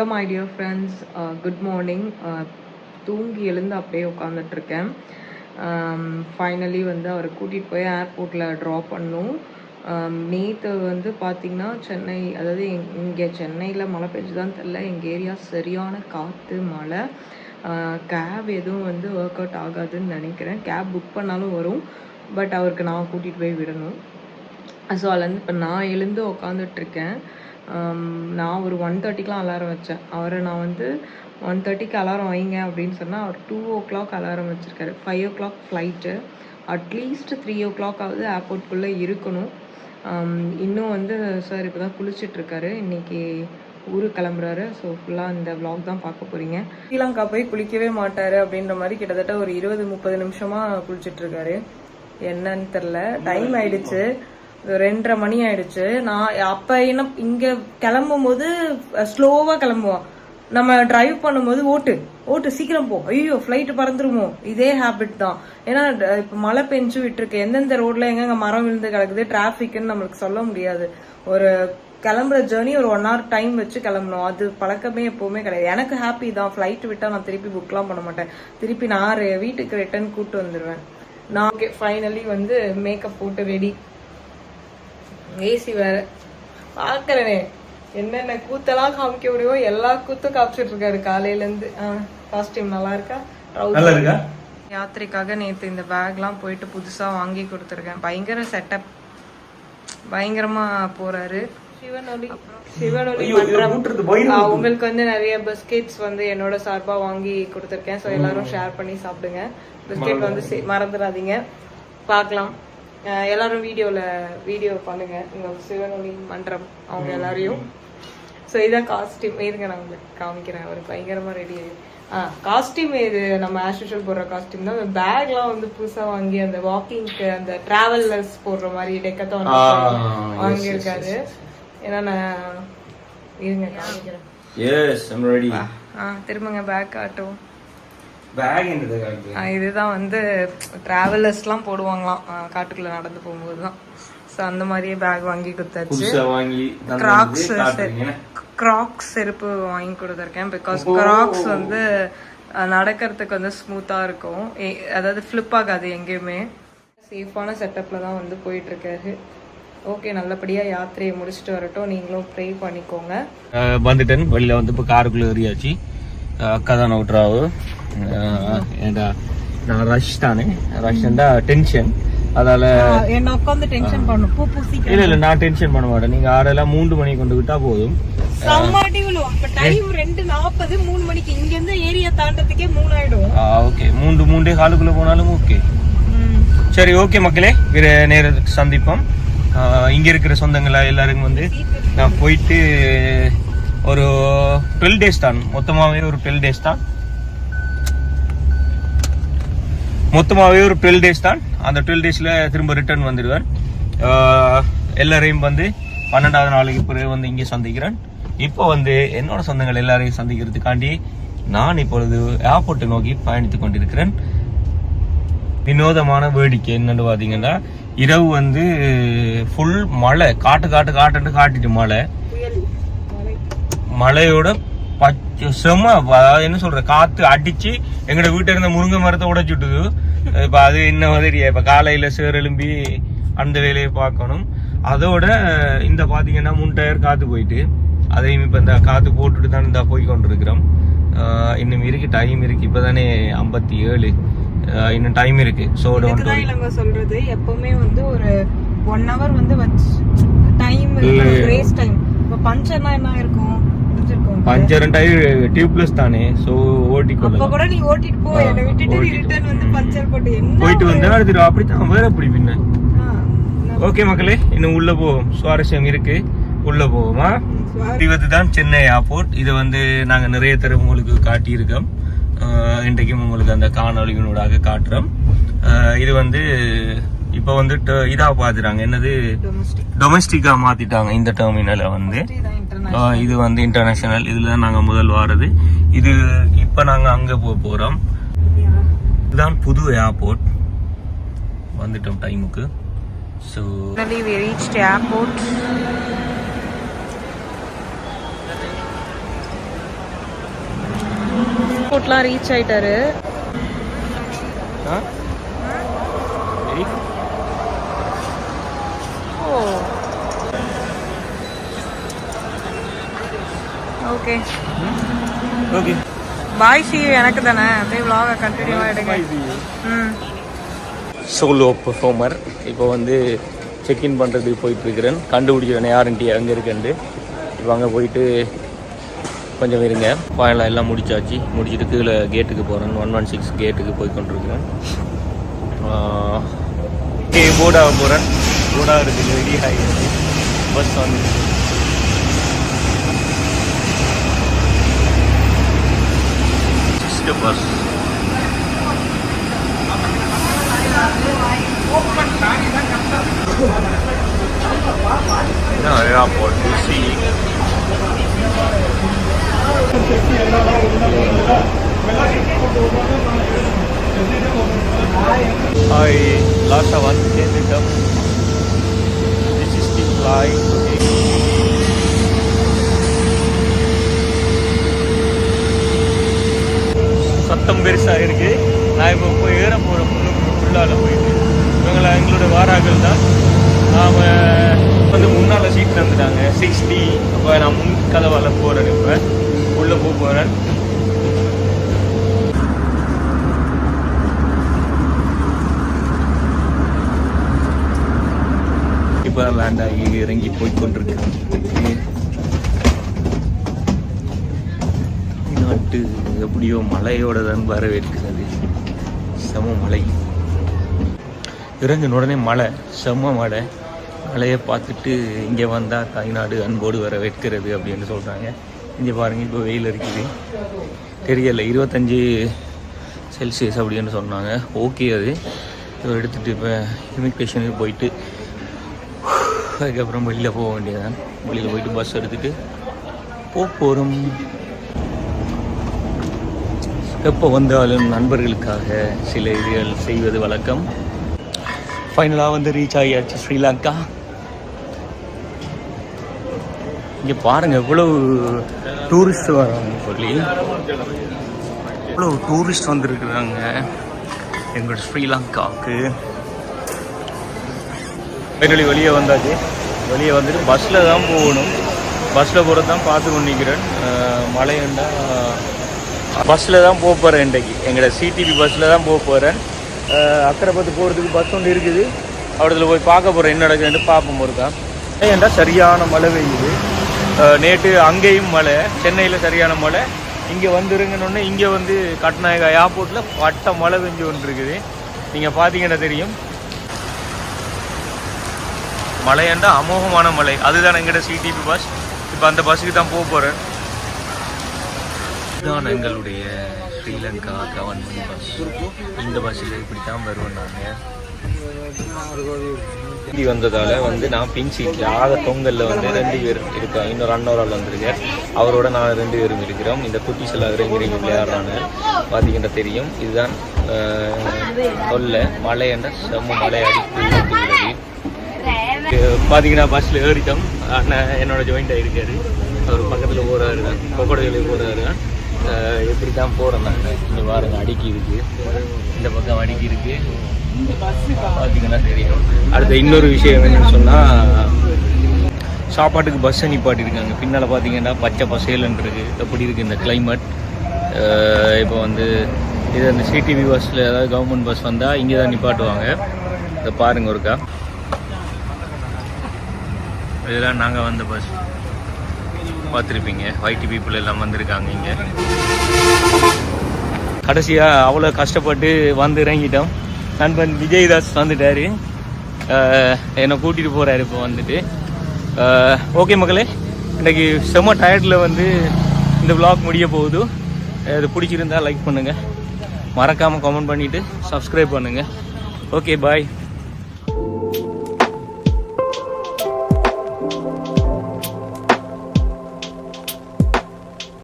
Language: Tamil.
Hello my dear friends good morning தூங்கி எழுந்து அப்படியே உட்காந்துட்ருக்கேன் ஃபைனலி um, வந்து அவரை கூட்டிகிட்டு போய் ஏர்போர்ட்டில் ட்ராப் பண்ணும் um, நேற்று வந்து பார்த்திங்கன்னா சென்னை அதாவது இங்கே சென்னையில் மழை பெஞ்சுதான் தெரில எங்கள் ஏரியா சரியான காற்று மழை. Uh, கேப் எதுவும் வந்து ஒர்க் அவுட் ஆகாதுன்னு நினைக்கிறேன். கேப் புக் பண்ணாலும் வரும். பட் அவருக்கு நான் கூட்டிகிட்டு போய் விடணும். ஸோ அதுலேருந்து இப்போ நான் எழுந்து உக்காந்துட்ருக்கேன் நான் ஒரு ஒன் தேர்ட்டிக்கெலாம் அலாரம் வச்சேன். அவரை நான் வந்து ஒன் தேர்ட்டிக்கு அலாரம் வைங்க அப்படின்னு சொன்னால் அவர் டூ ஓ கிளாக் அலாரம் வச்சுருக்காரு. Five o'clock flight at least three o'clock ஆகுது ஏர்போர்ட்குள்ளே இருக்கணும் இன்னும் வந்து சார் இப்போ தான் குளிச்சிட்ருக்காரு இன்றைக்கி ஊருக்கு கிளம்புறாரு. ஸோ ஃபுல்லாக இந்த விளாக் தான் பார்க்க போகிறீங்க ஸ்ரீலங்கா போய் குளிக்கவே மாட்டார் அப்படின்ற மாதிரி கிட்டத்தட்ட ஒரு இருபது முப்பது நிமிஷமாக குளிச்சிட்ருக்காரு என்னன்னு தெரில டைம் ஆயிடுச்சு. ரெண்டரை மணி ஆயிடுச்சு. நான் அப்ப என்ன இங்க கிளம்பும் போது ஸ்லோவா கிளம்புவோம் நம்ம டிரைவ் பண்ணும்போது ஓட்டு. ஓட்டு சீக்கிரம் போ. ஐயோ ஃப்ளைட்டு பறந்துருமோ? இதே ஹேபிட் தான். ஏன்னா இப்போ இப்ப மழை பெஞ்சு விட்டுருக்கு. எந்தெந்த ரோட்ல எங்கெங்க மரம் விழுந்து கிடக்குது டிராஃபிக்னு நம்மளுக்கு சொல்ல முடியாது. ஒரு கிளம்புற ஜேர்னி ஒரு ஒன் ஹவர் டைம் வச்சு கிளம்பணும். அது பழக்கமே எப்பவுமே கிடையாது. எனக்கு ஹாப்பி தான். ஃப்ளைட் விட்டா நான் திருப்பி புக்லாம் பண்ண மாட்டேன். திருப்பி நான் வீட்டுக்கு ரிட்டர்ன் கூட்டு வந்துடுவேன் நான் ஃபைனலி வந்து மேக்கப் போட்டு ரெடி ஏசி வேற. பாக்குறேனே. என்னென்ன கூத்தெல்லாம் காமிக்க முடியுமோ எல்லா கூத்தும் காமிச்சிட்டு இருக்காரு காலையில இருந்து. காஸ்டியூம் நல்லா இருக்கா? நல்லா இருக்கா? யாத்திரைக்காக நேத்து இந்த பேக்லாம் போயிட்டு புதுசா வாங்கி கொடுத்துருக்கேன். பயங்கர செட்டப் பயங்கரமா போறாரு. சிவனொலி. சிவனொலி உங்களுக்கு வந்து நிறைய பிஸ்கெட்ஸ் வந்து என்னோட சார்பா வாங்கி கொடுத்துருக்கேன். ஸோ எல்லாரும் ஷேர் பண்ணி சாப்பிடுங்க. பிஸ்கெட் வந்து மறந்துடாதீங்க. பார்க்கலாம் அஹ் எல்லாரும் வீடியோல வீடியோ பண்ணுங்க. உங்க சிவனொலி மன்றம் அவங்க எல்லாரையும். ஸோ இதான் காஸ்டியூம் இருங்க நான் உங்களுக்கு காமிக்கிறேன். அவர் பயங்கரமா ரெடி ஆ காஸ்டியூம் இது நம்ம ஆஸ் யூஷுவல் போடுற காஸ்டியூம் தான். அந்த பேக்லாம் வந்து புதுசா வாங்கி அந்த வாக்கிங்க்கு அந்த டிராவலர்ஸ் போடுற மாதிரி டெக்கத்தான் வாங்கியிருக்காரு. ஏன்னா நான் இருங்க காமிக்கிறேன். எஸ் ஐம் ரெடி ஆ திரும்பங்க பேக் காட்டும் பேக் என்னது காட்டு ஆ, இதுதான் வந்து டிராவலர்ஸ்லாம் போடுவாங்களாம். காட்டுக்குள்ள நடந்து போகும்போது தான் ஸோ அந்த மாதிரியே பேக் வாங்கி கொடுத்தாச்சு. கிராக்ஸ் கிராக்ஸ் செருப்பு வாங்கி கொடுத்துருக்கேன். பிகாஸ் கிராக்ஸ் வந்து நடக்கிறதுக்கு வந்து ஸ்மூத்தா இருக்கும். அதாவது ஃப்ளிப் ஆகாது எங்கேயுமே. சேஃபான செட்டப்ல தான் வந்து போயிட்டு இருக்காரு ஓகே நல்லபடியா யாத்திரையை முடிச்சுட்டு வரட்டும். நீங்களும் ப்ரே பண்ணிக்கோங்க. வந்துட்டேன். வெளியில வந்து இப்போ காருக்குள்ள ஏறியாச்சு. அக்கா தான் ஓட்டுறாவு ஏண்டா நான் ரஷ் தானே? ரஷ் டென்ஷன் அதால என்ன உட்காந்து டென்ஷன் பண்ணும் பூ பூசி இல்ல இல்ல நான் டென்ஷன் பண்ண மாட்டேன். நீங்க ஆறெல்லாம் மூன்று மணி கொண்டு விட்டா போதும். சம்மாட்டி விழுவோம். இப்ப டைம் ரெண்டு நாற்பது மூணு மணிக்கு. இங்க இருந்து ஏரியா தாண்டறதுக்கே மூணு ஆயிடும் ஓகே மூன்று மூன்றே காலுக்குள்ள போனாலும் ஓகே சரி ஓகே மக்களே. வேற நேரத்துக்கு சந்திப்போம். இங்க இருக்கிற சொந்தங்களா எல்லாருக்கும் வந்து நான் போயிட்டு ஒரு டுவெல் டேஸ் தான். மொத்தமாவே ஒரு டுவெல் டேஸ் தான். மொத்தமாவே ஒரு டுவெல் டேஸ் தான். அந்த டுவெல் டேஸ்ல திரும்ப ரிட்டர்ன் வந்துடுவேன் எல்லாரையும் வந்து பன்னெண்டாவது நாளைக்கு பிறகு வந்து இங்கே சந்திக்கிறேன். இப்போ வந்து என்னோட சொந்தங்கள் எல்லாரையும் சந்திக்கிறதுக்காண்டி நான் இப்பொழுது ஏர்போர்ட்டை நோக்கி பயணித்துக் கொண்டிருக்கிறேன். வினோதமான வேடிக்கை என்னன்னு பாத்தீங்கன்னா இரவு வந்து ஃபுல் மழை. காட்டு காட்டு காட்டுன்னு காட்டிட்டு மழை. மழையோட பச்சை செம அதாவது என்ன சொல்ற காத்து அடிச்சு எங்கட வீட்டுல இருந்த முருங்கை மரத்தை உடைச்சு விட்டுது. இப்ப அது என்ன மாதிரி இப்ப காலையில சேர் எழும்பி அந்த வேலையை பார்க்கணும். அதோட இந்த பாத்தீங்கன்னா மூணு டயர் காத்து போயிட்டு அதையும் இப்ப இந்த காத்து போட்டுட்டு தான் இந்த போய் கொண்டிருக்கிறோம். இன்னும் இருக்கு டைம் இருக்கு. இப்பதானே ஐம்பத்தி ஏழு இன்னும் டைம் இருக்கு. ஸோ இவங்க சொல்றது. எப்பவுமே வந்து ஒரு ஒன் ஹவர் வந்து டைம். ரேஸ் டைம் இப்ப பஞ்சர்னா என்ன இருக்கும்? பஞ்சர் டியூப்லெஸ் தானே அப்ப ஓட்டிக்கொள்ளலாம். கூட நீ ஓட்டிட்டு போ என்னை விட்டுட்டு. ரிட்டர்ன் வந்து பஞ்சர் போட்டு என்ன போயிட்டு வந்து அடுத்து அப்படித்தான் வேற அப்படி பின்ன. ஓகே மக்களே இன்னும் உள்ள போவோம். சுவாரஸ்யம் இருக்கு. உள்ள போவோமா. இது தான் சென்னை ஏர்போர்ட் இதை வந்து நாங்க நிறைய தடவை உங்களுக்கு காட்டியிருக்கோம். இன்றைக்கும் உங்களுக்கு அந்த காணொலிகளூடாக காட்டுறோம். இது வந்து இப்போ வந்து ட- இதா பாத்துறாங்க என்னது? Domestic. டொமஸ்டிக்கா மாத்திட்டாங்க இந்த டெர்மினலை வந்து. இது வந்து இன்டர்நேஷனல் இதுல தான் நாங்க முதல் வாரது. இது இப்ப நாங்க அங்க போக போறோம். Yeah. இதுதான் புது ஏர்போர்ட் வந்துட்டோம் டைமுக்கு ஸோ airport. ஏர்போர்ட்லாம் ரீச் ஆயிட்டாரு ஆ சரி oh okay. Okay. Bye C எனக்கு தானே? அப்படியே vlog கண்டினியூவா எடுங்க. ம். சோலோ பெர்ஃபார்மர் இப்போ வந்து செக்இன் பண்ணுறதுக்கு போயிட்டுருக்கிறேன் கண்டுபிடிக்கிறேன் யாருன்ட்டி அங்கே இருக்கேன்ட்டு. இப்போ அங்கே போயிட்டு கொஞ்சம் இருங்க. ஃபைனலாக எல்லாம் முடிச்சாச்சு. முடிச்சுட்டு கீழே கேட்டுக்கு போகிறேன் ஒன் ஒன் சிக்ஸ் கேட்டுக்கு போய் கொண்டிருக்கிறேன். ஓகே போகிறேன் போர்டாக இருக்குது ரெடி ஆகிடுச்சு பஸ் வந்து बस airport to see. I lost one candidate. This is the flight. கூட்டம் பெருசாக இருக்கு. நான் இப்போ போய் ஏற போகிற பொண்ணு உள்ளால் போயிட்டு. இவங்கள எங்களோட வாராக்கள் தான். நாம் வந்து முன்னால் சீட் தந்துட்டாங்க. சிக்ஸ்டி அப்போ நான் முன் கதவால் போகிறேன் இப்போ. உள்ளே போக போகிறேன் இப்போ லேண்ட் ஆகி இறங்கி போய் கொண்டிருக்கேன் தமிழ்நாட்டு எப்படியோ மலையோட தான் வரவேற்கிறது செம மலை. இறங்கின உடனே மலை செம்ம மலை. மலையை பார்த்துட்டு இங்கே வந்தால் தாய்நாடு அன்போடு வரவேற்கிறது அப்படின்னு சொல்கிறாங்க இங்கே பாருங்கள் இப்போ வெயில் இருக்குது தெரியல இருபத்தஞ்சி செல்சியஸ் அப்படின்னு சொன்னாங்க. ஓகே அது. இதை எடுத்துகிட்டு இப்போ இமிக்ரேஷனுக்கு போயிட்டு அதுக்கப்புறம் வெளியில் போக வேண்டியதான் வெளியில் போயிட்டு பஸ் எடுத்துகிட்டு போக போகிறோம் எப்போ வந்தாலும் நண்பர்களுக்காக சில இதுகள் செய்வது வழக்கம். ஃபைனலாக வந்து ரீச் ஆகியாச்சு ஸ்ரீலங்கா. இங்கே பாருங்கள் எவ்வளவு டூரிஸ்ட் வராங்கன்னு சொல்லி. எவ்வளோ டூரிஸ்ட் வந்திருக்குறாங்க எங்களோட ஸ்ரீலங்காவுக்கு. ஃபைனலி வெளியே வந்தாச்சு. வெளியே வந்துட்டு பஸ்ஸில் தான் போகணும். பஸ்ஸில் போகிறது தான் பார்த்து கொண்டிருக்கிறேன். மழையண்டா பஸ்ஸில் தான் போக போகிறேன் இன்றைக்கு. எங்களோட சிடிபி பஸ்ஸில் தான் போக போகிறேன் அக்கரைப்பத்து போகிறதுக்கு பஸ் ஒன்று இருக்குது. அவடத்துல போய் பார்க்க போகிறேன் என்ன நடக்குதுன்னு பார்ப்போம் ஒருக்கா ஏன்டா சரியான மழை பெய்யுது? நேற்று அங்கேயும் மழை சென்னையில் சரியான மழை. இங்கே வந்துருங்கன்னு இங்கே வந்து கட்நாயகா ஏர்போர்ட்டில் பட்ட மழை பெஞ்சு இருக்குது நீங்கள் பார்த்தீங்கன்னா தெரியும். மழையண்டா அமோகமான மழை. அதுதான் எங்களோட சிடிபி பஸ் இப்போ அந்த பஸ்ஸுக்கு தான் போக போகிறேன் இதுதான் எங்களுடைய ஸ்ரீலங்கா கவர்மெண்ட் பஸ் இந்த பஸ்ஸில் இப்படி தான் வருவோம் நாங்கள் ஹிந்தி வந்து நான் பின் ஆக தொங்கலில் வந்து ரெண்டு பேர் இருக்கேன் இன்னொரு அன்னோர் ஆள் வந்திருக்கார். அவரோட நான் ரெண்டு பேரும் இருக்கிறோம். இந்த குட்டிஸ் எல்லாம் இறங்கி இறங்கி விளையாடுறாங்க. பார்த்தீங்கன்னா தெரியும். இதுதான் சொல்ல தொல்லை. மழை என்ற செம்ம மழை அடித்து பார்த்தீங்கன்னா பஸ்ஸில் ஏறிட்டோம். அண்ணன் என்னோட ஜாயிண்ட் ஆகிருக்காரு அவர் பக்கத்தில் போகிறாரு தான் கொக்கடையில் போகிறாரு தான் எப்படி தான் போகிறோம் இங்கே பாருங்க அடுக்கி இருக்கு. இந்த பக்கம் அடுக்கி இருக்கு. பார்த்தீங்கன்னா தெரியும். அடுத்த இன்னொரு விஷயம் என்னன்னு சொன்னால் சாப்பாட்டுக்கு பஸ்ஸை நிப்பாட்டியிருக்காங்க பின்னால் பார்த்தீங்கன்னா பச்சை பசேலன் இருக்கு. எப்படி இருக்குது இந்த கிளைமேட் இப்போ வந்து இது அந்த சிடிவி பஸ்ஸில் ஏதாவது கவர்மெண்ட் பஸ் வந்தால் இங்கே தான் நிப்பாட்டுவாங்க. இதை பாருங்க ஒருக்கா. இதெல்லாம் நாங்கள் வந்த பஸ் பார்த்துருப்பீங்க. வைட்டி பீப்புள் எல்லாம் வந்திருக்காங்க இங்கே. கடைசியாக அவ்வளோ கஷ்டப்பட்டு வந்து இறங்கிட்டோம். நண்பன் விஜயதாஸ் வந்துட்டாரு. என்னை கூட்டிகிட்டு போகிறாரு இப்போ வந்துட்டு. ஓகே மக்களே இன்றைக்கி செம்ம டயர்டில் வந்து இந்த விளாக் முடிய போகுது. இது பிடிச்சிருந்தா லைக் பண்ணுங்கள் மறக்காமல் கமெண்ட் பண்ணிவிட்டு சப்ஸ்கிரைப் பண்ணுங்கள் ஓகே பாய்